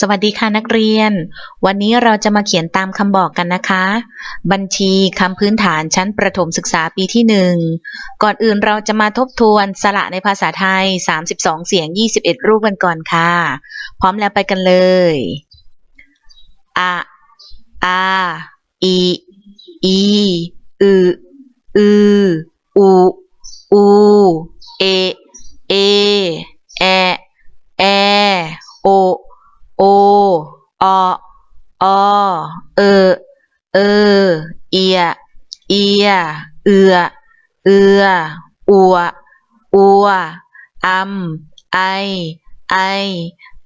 สวัสดีค่ะนักเรียน วันนี้เราจะมาเขียนตามคำบอกกันนะคะ บัญชีคำพื้นฐานชั้นประถมศึกษาปีที่หนึ่งก่อนอื่นเราจะมาทบทวนสระในภาษาไทย 32 เสียง 21 รูปกันก่อนค่ะ พร้อมแล้วไปกันเลยอะอาอีอีอือือูอูเอเอแอแอโอออเออ เออ เอีย เอีย เอือ เอือ อัว อัวอำไอ ไอ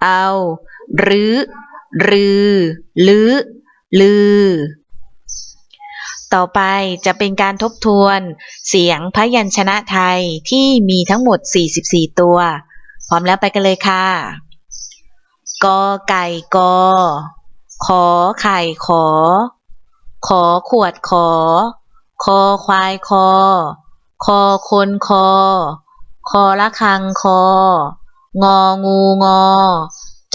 เอาหรือรือ ลือ ลือ ต่อไปจะเป็นการทบทวนเสียงพยัญชนะไทยที่มีทั้งหมด 44 ตัว พร้อมแล้วไปกันเลยค่ะ กอไก่กอขอไข่ขอ ขอขวดขอ คอควายคอ คอคนคอ คอละคังคอ งองูงอ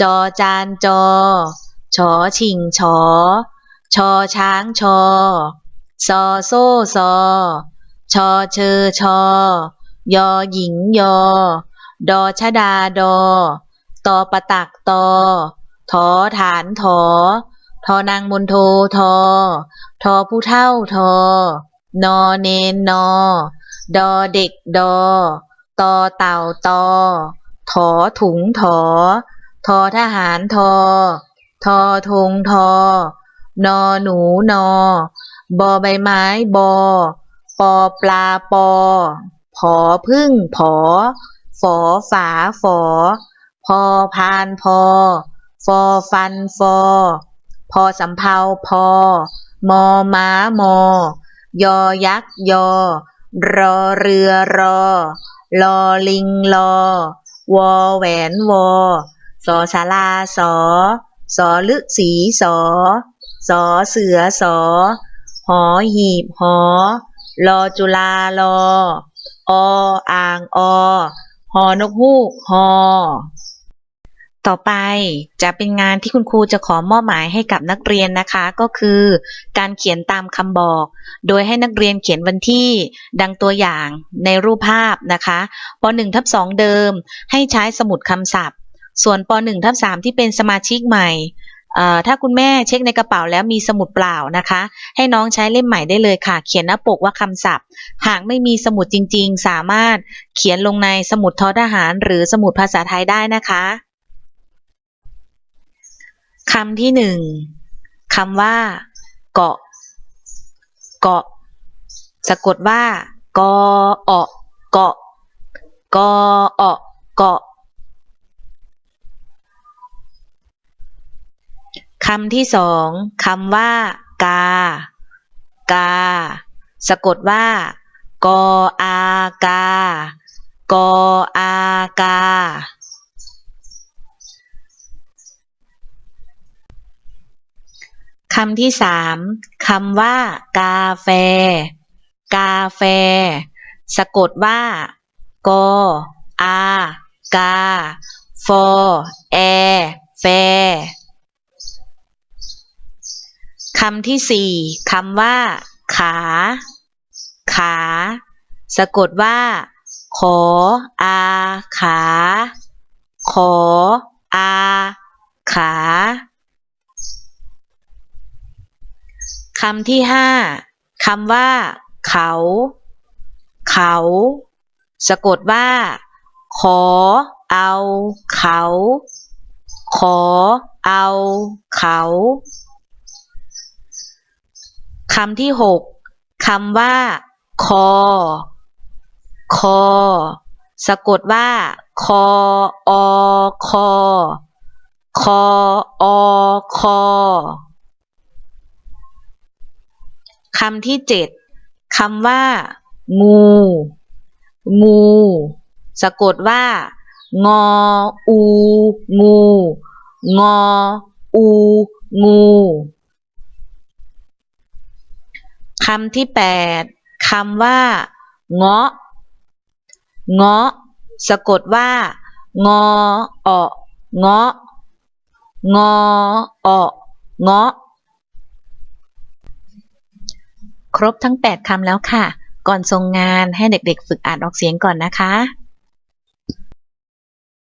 จอจานจอ ชอชิงชอ ชอช้างชอ ซอโซ่ซอ ชอเชอชอ ยอหญิงยอ ดอชดาดอ ตอประตักตอถอฐานถอทอนางมนโททอ ทอผู้เท่าทอ นอเนนนอ ดอเด็กดอ ตอเต่าตอ ถอถุงถอ ทอทหารทอ ทอธงทอ นอหนูนอ บอใบไม้บอ ปอปลาปอ ผอพึ่งผอ ฝอฝาฝอ พอพานพอ ฟอฟันฟอ พอสำเภาพอ มอม้ามอ ยอยักษ์ยอ รอเรือรอ ลอลิงลอ วอแหวนวอ สอสาราสอ สอลึกสีสอ สอเสือสอ หอหีบหอ ลอจุลาลอ ออ่างอ หอนกฮูกหอ ต่อไปจะเป็นงานที่คุณครูจะขอมอบหมายให้กับนักเรียนนะคะ ก็คือ การเขียนตามคำบอก โดยให้นักเรียนเขียนวันที่ดังตัวอย่างในรูปภาพนะคะป .1 ทับ2เดิม ให้ใช้สมุดคำศัพท์ ส่วนป .1 ทับ3ที่เป็นสมาชิกใหม่ถ้าคุณแม่เช็คในกระเป๋าแล้วมีสมุดเปล่านะคะ ให้น้องใช้เล่มใหม่ได้เลยค่ะ เขียนหน้าปกว่าคำศัพท์ หากไม่มีสมุดจริงๆ สามารถเขียนลงในสมุดทอทหาร หรือสมุดภาษาไทยได้นะคะ คำที่หนึ่งคำว่า เกาะ เกาะ สะกดว่ากออเกาะกออเกาะคำที่สองคำว่า กา กา สะกดว่า กออากากออากา คำที่สามคำว่า กาแฟ กาแฟ สะกดว่ากออากาฟอแอแฟคำที่สี่คำว่า ขา ขา สะกดว่า ขออาขา ขออาขา คำที่ห้าคำว่า เขา เขา สะกดว่า ขอเอา เขา ขอเอาเขาคำที่หกคำว่า คอ คอ สะกดว่า คออคอคออคอ คำที่เจ็ดคำว่า งู งู สะกดว่า งอ อู งู งอ อู งูคำที่แปดคำว่า เงาะ เงาะ สะกดว่า งออเงาะ งออเงาะ ครบทั้ง 8 คำแล้วค่ะ ก่อนทรงงานให้เด็กๆ ฝึกอ่านออกเสียงก่อนนะคะ